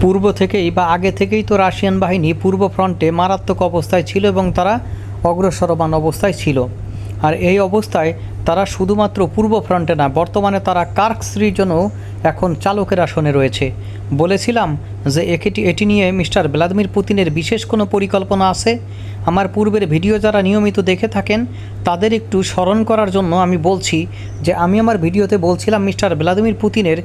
পূর্ব থেকেই বা আগে থেকেই তো রাশিয়ান বাহিনী পূর্ব ফ্রন্টে মারাত্মক অবস্থায় ছিল এবং তারা অগ্রসরমান অবস্থায় ছিল। আর এই অবস্থায় তারা শুধুমাত্র পূর্ব ফ্রন্টে না, বর্তমানে তারা কার্কস রিজনও এখন চালকের আসনে রয়েছে। বলেছিলাম যে এটি এটি নিয়ে মিস্টার ভ্লাদিমির পুতিনের বিশেষ কোনো পরিকল্পনা আছে? আমার পূর্বের ভিডিও যারা নিয়মিত দেখে থাকেন, তাদের একটু স্মরণ করার জন্য আমি বলছি যে আমি আমার ভিডিওতে বলছিলাম মিস্টার ভ্লাদিমির পুতিনের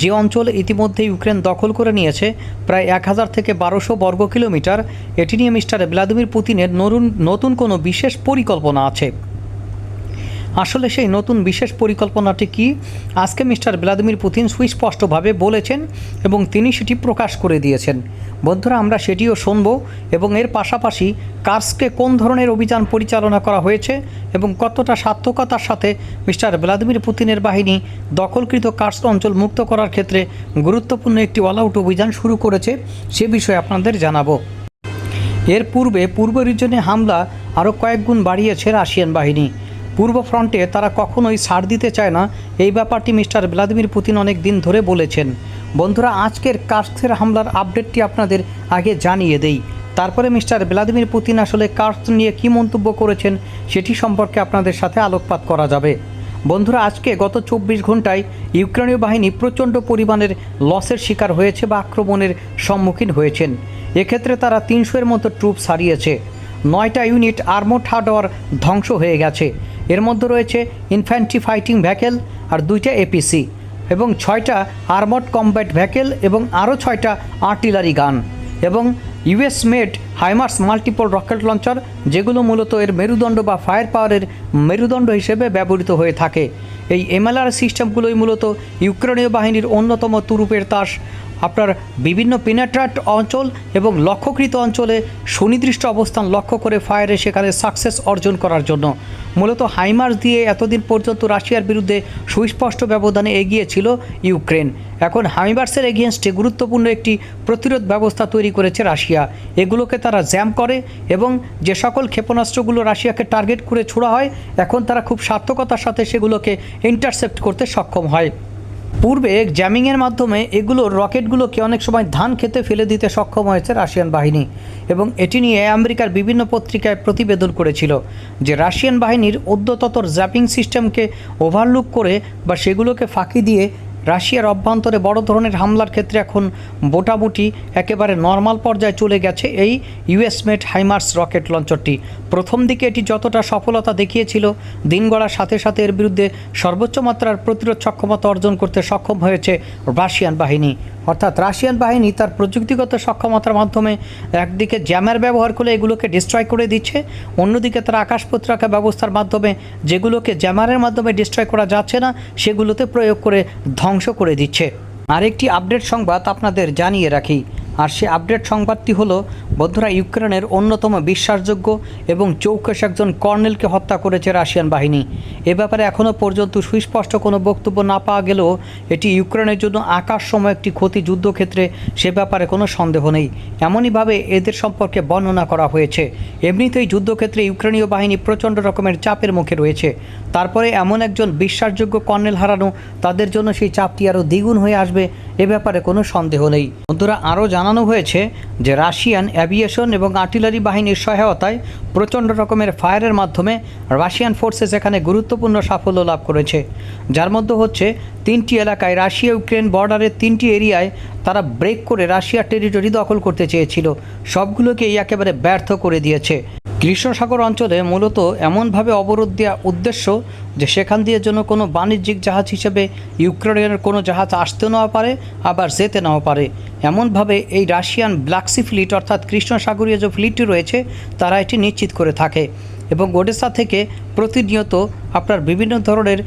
যে অঞ্চল ইতিমধ্যে ইউক্রেন দখল করে নিয়েছে, প্রায় এক হাজার থেকে বারোশো বর্গ কিলোমিটার এটি নিয়ে মিস্টার ভ্লাদিমির পুতিনের নতুন নতুন কোনো বিশেষ পরিকল্পনা আছে। আসলে সেই নতুন বিশেষ পরিকল্পনাটি কি? আজকে মিস্টার ভ্লাদিমির পুতিন সুস্পষ্টভাবে বলেছেন এবং তিনি সেটি প্রকাশ করে দিয়েছেন। বন্ধুরা, আমরা সেটিও শুনব এবং এর পাশাপাশি কার্সকে কোন ধরনের অভিযান পরিচালনা করা হয়েছে এবং কতটা সার্থকতার সাথে মিস্টার ভ্লাদিমির পুতিনের বাহিনী দখলকৃত কার্স অঞ্চল মুক্ত করার ক্ষেত্রে গুরুত্বপূর্ণ একটি অল আউট অভিযান শুরু করেছে, সে বিষয়ে আপনাদের জানাব। এর পূর্বে, পূর্ব রিজনে হামলা আরও কয়েক গুণ বাড়িয়েছে রাশিয়ান বাহিনী। পূর্ব ফ্রন্টে তারা কখনোই ছাড় দিতে চায় না, এই ব্যাপারটি মিস্টার ভ্লাদিমির পুতিন অনেক দিন ধরে বলেছেন। বন্ধুরা, আজকের কার্সের হামলার আপডেটটি আপনাদের আগে জানিয়ে দেই। তারপরে মিস্টার ভ্লাদিমির পুতিন আসলে কার্স নিয়ে কী মন্তব্য করেছেন, সেটি সম্পর্কে আপনাদের সাথে আলোকপাত করা যাবে। বন্ধুরা, আজকে গত চব্বিশ ঘন্টায় ইউক্রেনীয় বাহিনী প্রচণ্ড পরিমাণের লসের শিকার হয়েছে বা আক্রমণের সম্মুখীন হয়েছেন। এক্ষেত্রে তারা তিনশোর মতো ট্রুপ হারিয়েছে নয়টা ইউনিট আর্মোড হার্ডওয়ার ধ্বংস হয়ে গেছে। এর মধ্যে রয়েছে ইনফ্যান্ট্রি ফাইটিং ভ্যাকেল আর দুইটা এপিসি এবং ছয়টা আর্মড কম্ব্যাট ভ্যাকেল এবং আরও ছয়টা আর্টিলারি গান এবং US made HIMARS multiple rocket launcher যেগুলো মূলত এর মেরুদণ্ড বা ফায়ার পাওয়ারের মেরুদণ্ড হিসেবে ব্যবহৃত হয়ে থাকে। এই এমএলআর সিস্টেমগুলোই মূলত ইউক্রেনীয় বাহিনীর অন্যতম তুরুপের তাস আপনার বিভিন্ন পিনাট্রাট অঞ্চল এবং লক্ষ্যকৃত অঞ্চলে সুনির্দিষ্ট অবস্থান লক্ষ্য করে ফায়ারে সেখানে সাকসেস অর্জন করার জন্য। মূলত হাইমার্স দিয়ে এতদিন পর্যন্ত রাশিয়ার বিরুদ্ধে সুস্পষ্ট ব্যবধানে এগিয়েছিল ইউক্রেন। এখন হাইমার্সের এগেনস্টে গুরুত্বপূর্ণ একটি প্রতিরোধ ব্যবস্থা তৈরি করেছে রাশিয়া। এগুলোকে তারা জ্যাম করে এবং যে সকল ক্ষেপণাস্ত্রগুলো রাশিয়াকে টার্গেট করে ছোড়া হয়, এখন তারা খুব সার্থকতার সাথে সেগুলোকে ইন্টারসেপ্ট করতে সক্ষম হয়। পূর্বে জ্যামিংয়ের মাধ্যমে এগুলো রকেটগুলোকে অনেক সময় ধান খেতে ফেলে দিতে সক্ষম হয়েছে রাশিয়ান বাহিনী এবং এটি নিয়ে আমেরিকার বিভিন্ন পত্রিকায় প্রতিবেদন করেছিল যে রাশিয়ান বাহিনীর অদ্যততর জ্যাপিং সিস্টেমকে ওভারলুক করে বা সেগুলোকে ফাঁকি দিয়ে রাশিয়ার অভ্যন্তরে বড় ধরনের হামলার ক্ষেত্রে এখন মোটামুটি একেবারে নর্মাল পর্যায়ে চলে গেছে এই ইউএস মেড হাইমার্স রকেট লঞ্চরটি প্রথম দিকে এটি যতটা সফলতা দেখিয়েছিল, দিন গড়ার সাথে সাথে এর বিরুদ্ধে সর্বোচ্চ মাত্রার প্রতিরোধ সক্ষমতা অর্জন করতে সক্ষম হয়েছে রাশিয়ান বাহিনী। অর্থাৎ রাশিয়ান বাহিনী তার প্রযুক্তিগত সক্ষমতার মাধ্যমে একদিকে জ্যামের ব্যবহার করে এগুলোকে ডিস্ট্রয় করে দিচ্ছে, অন্যদিকে তারা আকাশ প্রতিরক্ষা ব্যবস্থার মাধ্যমে যেগুলোকে জ্যামারের মাধ্যমে ডিস্ট্রয় করা যাচ্ছে না, সেগুলোতে প্রয়োগ করে ধ্বংস করে দিচ্ছে। আরেকটি আপডেট সংবাদ আপনাদের জানিয়ে রাখি। আর সে আপডেট সংবাদটি হলো বন্ধুরা ইউক্রেনের অন্যতম বিশ্বাসযোগ্য এবং চৌকস একজন কর্নেলকে হত্যা করেছে রাশিয়ান বাহিনী। এ ব্যাপারে এখনও পর্যন্ত সুস্পষ্ট কোনো বক্তব্য না পাওয়া গেলেও এটি ইউক্রেনের জন্য আকাশ সময় একটি ক্ষতি যুদ্ধক্ষেত্রে সে ব্যাপারে কোনো সন্দেহ নেই। এমনইভাবে এদের সম্পর্কে বর্ণনা করা হয়েছে। এমনিতেই যুদ্ধক্ষেত্রে ইউক্রেনীয় বাহিনী প্রচণ্ড রকমের চাপের মুখে রয়েছে। তারপরে এমন একজন বিশ্বাসযোগ্য কর্নেল হারানো, তাদের জন্য সেই চাপটি আরও দ্বিগুণ হয়ে আসবে, এ ব্যাপারে কোনো সন্দেহ নেই। বন্ধুরা, আরও জানানো হয়েছে যে রাশিয়ান অ্যাভিয়েশন এবং আর্টিলারি বাহিনীর সহায়তায় প্রচণ্ড রকমের ফায়ারের মাধ্যমে রাশিয়ান ফোর্সেস এখানে গুরুত্বপূর্ণ সাফল্য লাভ করেছে। যার মধ্যে হচ্ছে, তিনটি এলাকায় রাশিয়া ইউক্রেন বর্ডারের তিনটি এরিয়ায় তারা ব্রেক করে রাশিয়ার টেরিটরি দখল করতে চেয়েছিল। সবগুলোকেই একেবারে ব্যর্থ করে দিয়েছে। কৃষ্ণসাগর অঞ্চলে মূলত এমনভাবে অবরোধ দেওয়া উদ্দেশ্য যে সেখান দিয়ে যেন কোনো বাণিজ্যিক জাহাজ হিসেবে ইউক্রেনের কোনো জাহাজ আসতে নাও পারে, আবার যেতে নাও পারে। এমনভাবে এই রাশিয়ান ব্ল্যাকসি ফ্লিট অর্থাৎ কৃষ্ণসাগরীয় যে ফ্লিটটি রয়েছে, তারা এটি নিশ্চিত করে থাকে এবং ওডেসা থেকে প্রতিনিয়ত আপনার বিভিন্ন ধরনের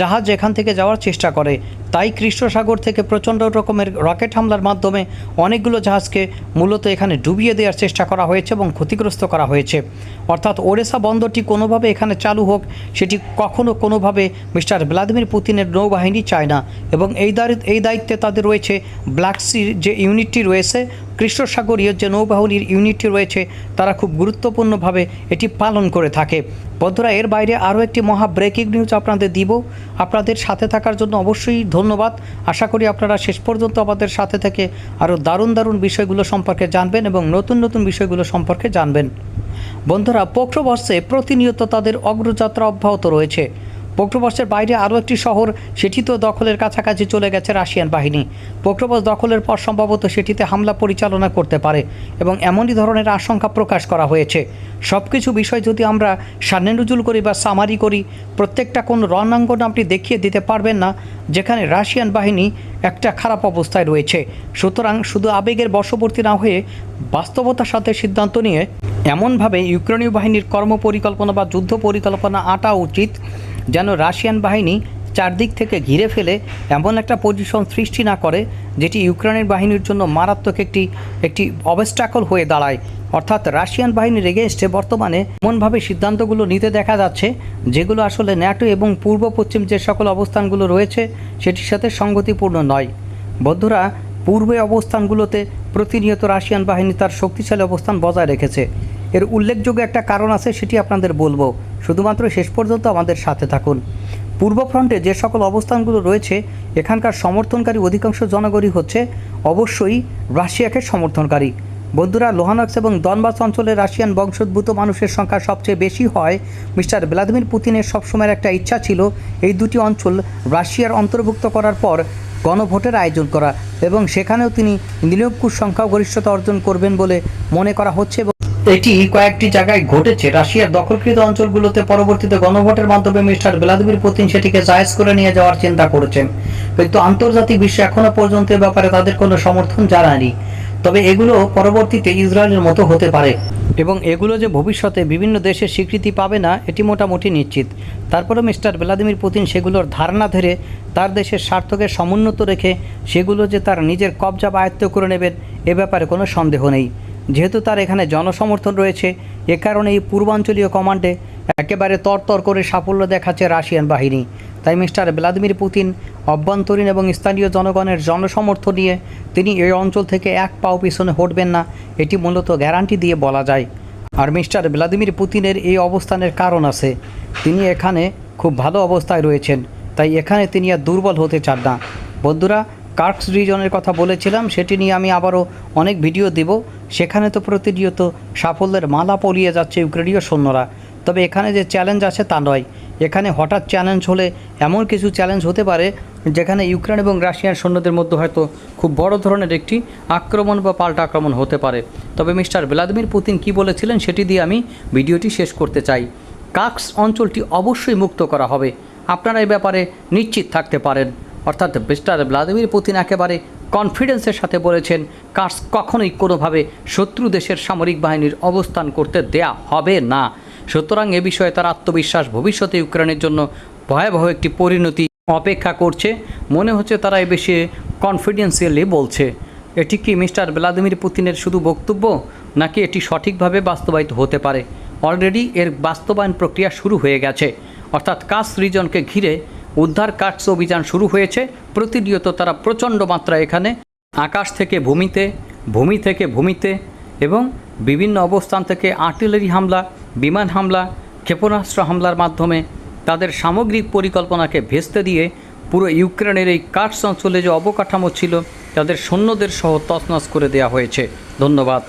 জাহাজ এখান থেকে যাওয়ার চেষ্টা করে। তাই কৃষ্ণসাগর থেকে প্রচণ্ড রকমের রকেট হামলার মাধ্যমে অনেকগুলো জাহাজকে মূলত এখানে ডুবিয়ে দেওয়ার চেষ্টা করা হয়েছে এবং ক্ষতিগ্রস্ত করা হয়েছে। অর্থাৎ ওড়েসা বন্দরটি কোনোভাবে এখানে চালু হোক, সেটি কখনও কোনোভাবে মিস্টার ভ্লাদিমির পুতিনের নৌবাহিনী চায় না। এবং এই এই দায়িত্বে তাদের রয়েছে ব্ল্যাক সির যে ইউনিটটি রয়েছে কৃষ্ণসাগরীয় যে নৌবাহিনীর ইউনিটটি রয়েছে, তারা খুব গুরুত্বপূর্ণভাবে এটি পালন করে থাকে। বন্ধুরা, এর বাইরে আরও একটি মহা ব্রেকিং নিউজ আপনাদের দিব। আপনাদের সাথে থাকার জন্য অবশ্যই ধন্যবাদ। আশা করি আপনারা শেষ পর্যন্ত আমাদের সাথে থেকে আরও দারুণ দারুণ বিষয়গুলো সম্পর্কে জানবেন এবং নতুন নতুন বিষয়গুলো সম্পর্কে জানবেন। বন্ধুরা পক্ষবর্ষে প্রতিনিয়ত তাদের অগ্রযাত্রা অব্যাহত রয়েছে। পক্ষবর্ষের বাইরে আরও একটি শহর, সেটি তো দখলের কাছাকাছি চলে গেছে রাশিয়ান বাহিনী। পক্ষবর্ষ দখলের পর সম্ভবত সেটিতে হামলা পরিচালনা করতে পারে এবং এমনই ধরনের আশঙ্কা প্রকাশ করা হয়েছে। সব কিছু বিষয় যদি আমরা সান্নেরুজুল করি বা সামারি করি, প্রত্যেকটা কোন রণাঙ্গন আপনি দেখিয়ে দিতে পারবেন না, যেখানে রাশিয়ান বাহিনী একটা খারাপ অবস্থায় রয়েছে। সুতরাং শুধু আবেগের বশবর্তী না হয়ে বাস্তবতার সাথে সিদ্ধান্ত নিয়ে এমনভাবে ইউক্রেনীয় বাহিনীর কর্মপরিকল্পনা বা যুদ্ধ পরিকল্পনা আটা উচিত। যেন রাশিয়ান বাহিনী চারদিক থেকে ঘিরে ফেলে এমন একটা পজিশন সৃষ্টি না করে, যেটি ইউক্রেনের বাহিনীর জন্য মারাত্মক একটি একটি অবস্টাকল হয়ে দাঁড়ায়। অর্থাৎ রাশিয়ান বাহিনীর এগেনস্টে বর্তমানে এমনভাবে সিদ্ধান্তগুলো নিতে দেখা যাচ্ছে, যেগুলো আসলে ন্যাটো এবং পূর্ব পশ্চিম যে সকল অবস্থানগুলো রয়েছে, সেটির সাথে সঙ্গতিপূর্ণ নয়। বন্ধুরা, পূর্বে অবস্থানগুলোতে প্রতিনিয়ত রাশিয়ান বাহিনী তার শক্তিশালী অবস্থান বজায় রেখেছে। এর উল্লেখযোগ্য একটা কারণ আছে, সেটি আপনাদের বলব। শুধুমাত্র শেষ পর্যন্ত আমাদের সাথে থাকুন। পূর্ব ফ্রন্টে যে সকল অবস্থানগুলো রয়েছে, এখানকার সমর্থনকারী অধিকাংশ জনগণই হচ্ছে অবশ্যই রাশিয়াকে সমর্থনকারী। বন্ধুরা, লোহানক্স এবং দনবাস অঞ্চলে রাশিয়ান বংশোদ্ভূত মানুষের সংখ্যা সবচেয়ে বেশি হয়। মিস্টার ভ্লাদিমির পুতিনের সবসময়ের একটা ইচ্ছা ছিল এই দুটি অঞ্চল রাশিয়ার অন্তর্ভুক্ত করার পর গণভোটের আয়োজন করা এবং সেখানেও তিনি নিরঙ্কুশ সংখ্যাগরিষ্ঠতা অর্জন করবেন বলে মনে করা হচ্ছে এটি কয়েকটি জায়গায় ঘটেছে। রাশিয়ার দখলকৃত অঞ্চলগুলোতে পরবর্তীতে গণভোটের মাধ্যমে মিস্টার ভ্লাদিমির পুতিন সেটিকে জায়েজ করে নিয়ে যাওয়ার চিন্তা করেছেন। কিন্তু আন্তর্জাতিক বিশ্ব এখনও পর্যন্ত এ ব্যাপারে তাদের কোনো সমর্থন জানায়নি। তবে এগুলো পরবর্তীতে ইসরায়েলের মতো হতে পারে। এবং এগুলো যে ভবিষ্যতে বিভিন্ন দেশের স্বীকৃতি পাবে না, এটি মোটামুটি নিশ্চিত। তারপরে মিস্টার ভ্লাদিমির পুতিন সেগুলোর ধারণা ধরে তার দেশের স্বার্থকে সমুন্নত রেখে সেগুলো যে তার নিজের কবজা বা আয়ত্ত করে নেবেন, এ ব্যাপারে কোনো সন্দেহ নেই। যেহেতু তার এখানে জনসমর্থন রয়েছে, এ কারণে এই পূর্বাঞ্চলীয় কমান্ডে একেবারে তরতর করে সাফল্য দেখাচ্ছে রাশিয়ান বাহিনী। তাই মিস্টার ভ্লাদিমির পুতিন, অভ্যন্তরীণ এবং স্থানীয় জনগণের জনসমর্থন নিয়ে তিনি এই অঞ্চল থেকে এক পাও পিছনে হটবেন না, এটি মূলত গ্যারান্টি দিয়ে বলা যায়। আর মিস্টার ভ্লাদিমির পুতিনের এই অবস্থানের কারণ আছে, তিনি এখানে খুব ভালো অবস্থায় রয়েছেন, তাই এখানে তিনি আর দুর্বল হতে চান না। বন্ধুরা কার্কস রিজনের কথা বলেছিলাম, সেটি নিয়ে আমি আবারও অনেক ভিডিও দেব। সেখানে তো প্রতিনিয়ত সাফল্যের মালা পরিয়ে যাচ্ছে ইউক্রেনীয় সৈন্যরা। তবে এখানে যে চ্যালেঞ্জ আছে তা নয়। এখানে হঠাৎ চ্যালেঞ্জ হলে এমন কিছু চ্যালেঞ্জ হতে পারে, যেখানে ইউক্রেন এবং রাশিয়ার সৈন্যদের মধ্যে হয়তো খুব বড় ধরনের একটি আক্রমণ বা পাল্টা আক্রমণ হতে পারে। তবে মিস্টার ভ্লাদিমির পুতিন কি বলেছিলেন সেটি দিয়ে আমি ভিডিওটি শেষ করতে চাই। কাক্স অঞ্চলটি অবশ্যই মুক্ত করা হবে। আপনারা এই ব্যাপারে নিশ্চিত থাকতে পারেন। অর্থাৎ মিস্টার ভ্লাদিমির পুতিন একেবারে কনফিডেন্সের সাথে বলেছেন, কার্স কখনোই কোনোভাবে শত্রু দেশের সামরিক বাহিনীর অবস্থান করতে দেয়া হবে না। সুতরাং এ বিষয়ে তার আত্মবিশ্বাস ভবিষ্যতে ইউক্রেনের জন্য ভয়াবহ একটি পরিণতি অপেক্ষা করছে। মনে হচ্ছে তারা এ বিষয়ে কনফিডেন্সিয়ালি বলছে। এটি কি মিস্টার ভ্লাদিমির পুতিনের শুধু বক্তব্য, নাকি এটি সঠিকভাবে বাস্তবায়িত হতে পারে? অলরেডি এর বাস্তবায়ন প্রক্রিয়া শুরু হয়ে গেছে। অর্থাৎ কাস রিজনকে ঘিরে উদ্ধার কাজ অভিযান শুরু হয়েছে। প্রতিনিয়ত তারা প্রচণ্ড মাত্রা এখানে, আকাশ থেকে ভূমিতে, ভূমি থেকে ভূমিতে এবং বিভিন্ন অবস্থান থেকে আর্টিলারি হামলা, বিমান হামলা, ক্ষেপণাস্ত্র হামলার মাধ্যমে তাদের সামগ্রিক পরিকল্পনাকে ভেস্তে দিয়ে পুরো ইউক্রেনের এই কার্স অঞ্চলে যে অবকাঠামো ছিল, তাদের সৈন্যদের সহ তছনছ করে দেওয়া হয়েছে। ধন্যবাদ।